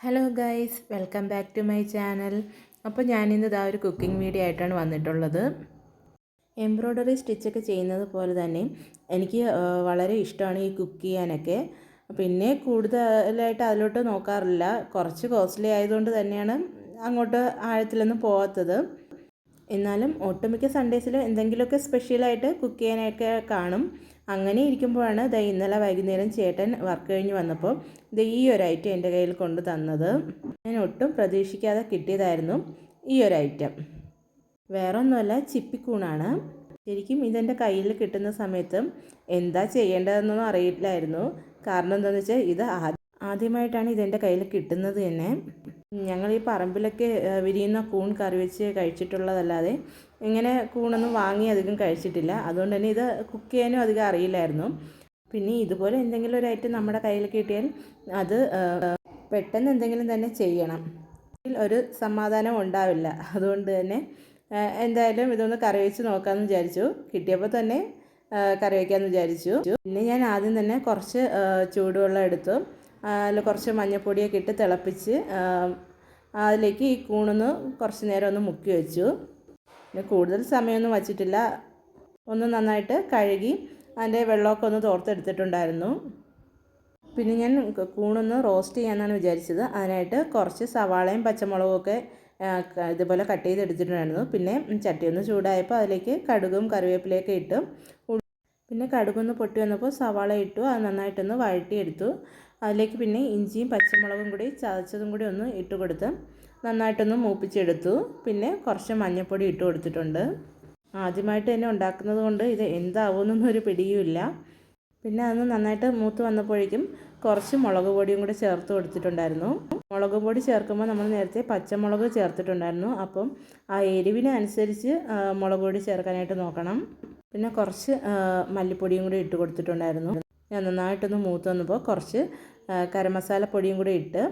Hello guys welcome back to my channel അപ്പോൾ ഞാനിന്ന് ഇതാ ഒരു കുക്കിംഗ് വീഡിയോ ആയിട്ടാണ് വന്നിട്ടുള്ളത്. എംബ്രോയ്ഡറി സ്റ്റിച്ചൊക്കെ ചെയ്യുന്നത് പോലെ തന്നെ എനിക്ക് വളരെ ഇഷ്ടമാണ് ഈ കുക്ക് ചെയ്യാനൊക്കെ. പിന്നെ കൂടുതലായിട്ട് അതിലോട്ട് നോക്കാറില്ല. കുറച്ച് കോസ്റ്റ്ലി ആയതുകൊണ്ട് തന്നെയാണ് അങ്ങോട്ട് ആഴത്തിലൊന്നും പോകാത്തത് എന്നാലും ഒട്ടുമിക്ക സൺഡേസിലും എന്തെങ്കിലുമൊക്കെ സ്പെഷ്യലായിട്ട് കുക്ക് ചെയ്യാനൊക്കെ കാണും. അങ്ങനെ ഇരിക്കുമ്പോഴാണ് ദ ഇന്നലെ വൈകുന്നേരം ചേട്ടൻ വർക്ക് കഴിഞ്ഞ് വന്നപ്പോൾ ദ ഈ ഒരു ഐറ്റം എന്റെ കയ്യിൽ കൊണ്ട് തന്നത്. ഞാൻ ഒട്ടും പ്രതീക്ഷിക്കാതെ കിട്ടിയതായിരുന്നു ഈ ഒരു ഐറ്റം വേറൊന്നുമല്ല ചിപ്പിക്കൂണാണ്. ശരിക്കും ഇതെന്റെ കയ്യിൽ കിട്ടുന്ന സമയത്ത് എന്താ ചെയ്യേണ്ടതെന്നൊന്നും അറിയില്ലായിരുന്നു. കാരണം എന്താണെന്ന് വെച്ചാൽ ഇത് ആദ്യമായിട്ടാണ് ഇതെന്റെ കയ്യിൽ കിട്ടുന്നത് തന്നെ. ഞങ്ങൾ ഈ പറമ്പിലൊക്കെ വിരിയുന്ന കൂൺ കറി വെച്ച് കഴിച്ചിട്ടുള്ളതല്ലാതെ ഇങ്ങനെ കൂണൊന്നും വാങ്ങി അധികം കഴിച്ചിട്ടില്ല. അതുകൊണ്ട് തന്നെ ഇത് കുക്ക് ചെയ്യാനും അധികം അറിയില്ലായിരുന്നു. പിന്നെ ഇതുപോലെ എന്തെങ്കിലും ഒരു ഐറ്റം നമ്മുടെ കയ്യിൽ കിട്ടിയാൽ അത് പെട്ടെന്ന് എന്തെങ്കിലും തന്നെ ചെയ്യണം. ഒരു സമാധാനം ഉണ്ടാവില്ല. അതുകൊണ്ട് തന്നെ എന്തായാലും ഇതൊന്ന് കറി വെച്ച് നോക്കാമെന്ന് വിചാരിച്ചു. കിട്ടിയപ്പോൾ തന്നെ കറി വയ്ക്കാമെന്ന് വിചാരിച്ചു. പിന്നെ ഞാൻ ആദ്യം തന്നെ കുറച്ച് ചൂടുവെള്ളം എടുത്തു. അതിൽ കുറച്ച് മഞ്ഞൾപ്പൊടിയൊക്കെ ഇട്ട് തിളപ്പിച്ച് അതിലേക്ക് ഈ കൂണൊന്ന് കുറച്ച് നേരം ഒന്ന് മുക്കി വെച്ചു. പിന്നെ കൂടുതൽ സമയമൊന്നും വച്ചിട്ടില്ല. ഒന്ന് നന്നായിട്ട് കഴുകി അതിന്റെ വെള്ളമൊക്കെ ഒന്ന് തോർത്തെടുത്തിട്ടുണ്ടായിരുന്നു. പിന്നെ ഞാൻ കൂണൊന്ന് റോസ്റ്റ് ചെയ്യാമെന്നാണ് വിചാരിച്ചത്. അതിനായിട്ട് കുറച്ച് സവാളയും പച്ചമുളകും ഒക്കെ ഇതുപോലെ കട്ട് ചെയ്തെടുത്തിട്ടുണ്ടായിരുന്നു. പിന്നെ ചട്ടി ഒന്ന് ചൂടായപ്പോൾ അതിലേക്ക് കടുകും കറിവേപ്പിലയൊക്കെ ഇട്ട്. പിന്നെ കടുകൊന്ന് പൊട്ടി വന്നപ്പോൾ സവാള ഇട്ടു. അത് നന്നായിട്ടൊന്ന് വഴട്ടിയെടുത്തു അതിലേക്ക് പിന്നെ ഇഞ്ചിയും പച്ചമുളകും കൂടി ചതച്ചതും കൂടി ഒന്ന് ഇട്ട് കൊടുത്ത് നന്നായിട്ടൊന്ന് മൂപ്പിച്ചെടുത്തു. പിന്നെ കുറച്ച് മഞ്ഞൾപ്പൊടി ഇട്ട് കൊടുത്തിട്ടുണ്ട്. ആദ്യമായിട്ട് തന്നെ ഉണ്ടാക്കുന്നത് കൊണ്ട് ഇത് എന്താവുമെന്നൊന്നും ഒരു പിടിയുമില്ല. പിന്നെ അതൊന്ന് നന്നായിട്ട് മൂത്ത് വന്നപ്പോഴേക്കും കുറച്ച് മുളക് പൊടിയും കൂടി ചേർത്ത് കൊടുത്തിട്ടുണ്ടായിരുന്നു. മുളക് പൊടി ചേർക്കുമ്പോൾ നമ്മൾ നേരത്തെ പച്ചമുളക് ചേർത്തിട്ടുണ്ടായിരുന്നു. അപ്പം ആ എരിവിനനുസരിച്ച് മുളക് പൊടി ചേർക്കാനായിട്ട് നോക്കണം. പിന്നെ കുറച്ച് മല്ലിപ്പൊടിയും കൂടി ഇട്ട് കൊടുത്തിട്ടുണ്ടായിരുന്നു. ഞാൻ നന്നായിട്ടൊന്ന് മൂത്ത് വന്നപ്പോൾ കുറച്ച് കരമസാല പൊടിയും കൂടി ഇട്ട്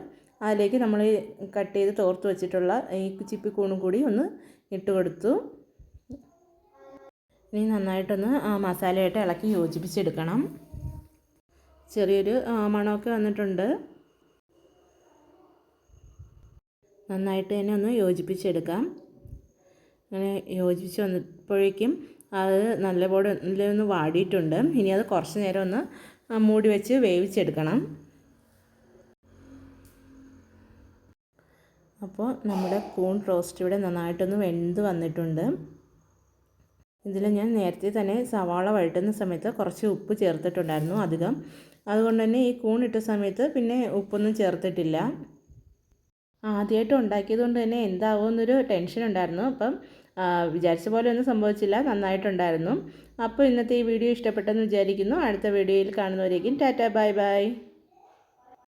അതിലേക്ക് നമ്മൾ കട്ട് ചെയ്ത് തോർത്ത് വെച്ചിട്ടുള്ള ഈ ചിപ്പിക്കൂണും കൂടി ഒന്ന് ഇട്ട് കൊടുത്തു. ഇനി നന്നായിട്ടൊന്ന് മസാലയായിട്ട് ഇളക്കി യോജിപ്പിച്ചെടുക്കണം. ചെറിയൊരു മണമൊക്കെ വന്നിട്ടുണ്ട്. നന്നായിട്ട് തന്നെ ഒന്ന് യോജിപ്പിച്ചെടുക്കാം. അങ്ങനെ യോജിപ്പിച്ച് വന്നപ്പോഴേക്കും അത് നല്ലപോലെ ഒന്ന് വാടിയിട്ടുണ്ട്. ഇനി അത് കുറച്ച് നേരം ഒന്ന് മൂടി വെച്ച് വേവിച്ചെടുക്കണം. അപ്പോൾ നമ്മുടെ കൂൺ റോസ്റ്റ് ഇവിടെ നന്നായിട്ടൊന്ന് വെന്ത് വന്നിട്ടുണ്ട്. ഇതിൽ ഞാൻ നേരത്തെ തന്നെ സവാള വഴറ്റുന്ന സമയത്ത് കുറച്ച് ഉപ്പ് ചേർത്തിട്ടുണ്ടായിരുന്നു അധികം. അതുകൊണ്ട് തന്നെ ഈ കൂൺ ഇട്ട സമയത്ത് പിന്നെ ഉപ്പൊന്നും ചേർത്തിട്ടില്ല. ആദ്യമായിട്ട് ഉണ്ടാക്കിയത് കൊണ്ട് തന്നെ എന്താവുമെന്നൊരു ടെൻഷൻ ഉണ്ടായിരുന്നു അപ്പം വിചാരിച്ച പോലെ ഒന്നും സംഭവിച്ചില്ല. നന്നായിട്ടുണ്ടായിരുന്നു. അപ്പോൾ ഇന്നത്തെ ഈ വീഡിയോ ഇഷ്ടപ്പെട്ടെന്ന് വിചാരിക്കുന്നു. അടുത്ത വീഡിയോയിൽ കാണുന്നവരേക്കും ടാറ്റ ബൈ ബൈ.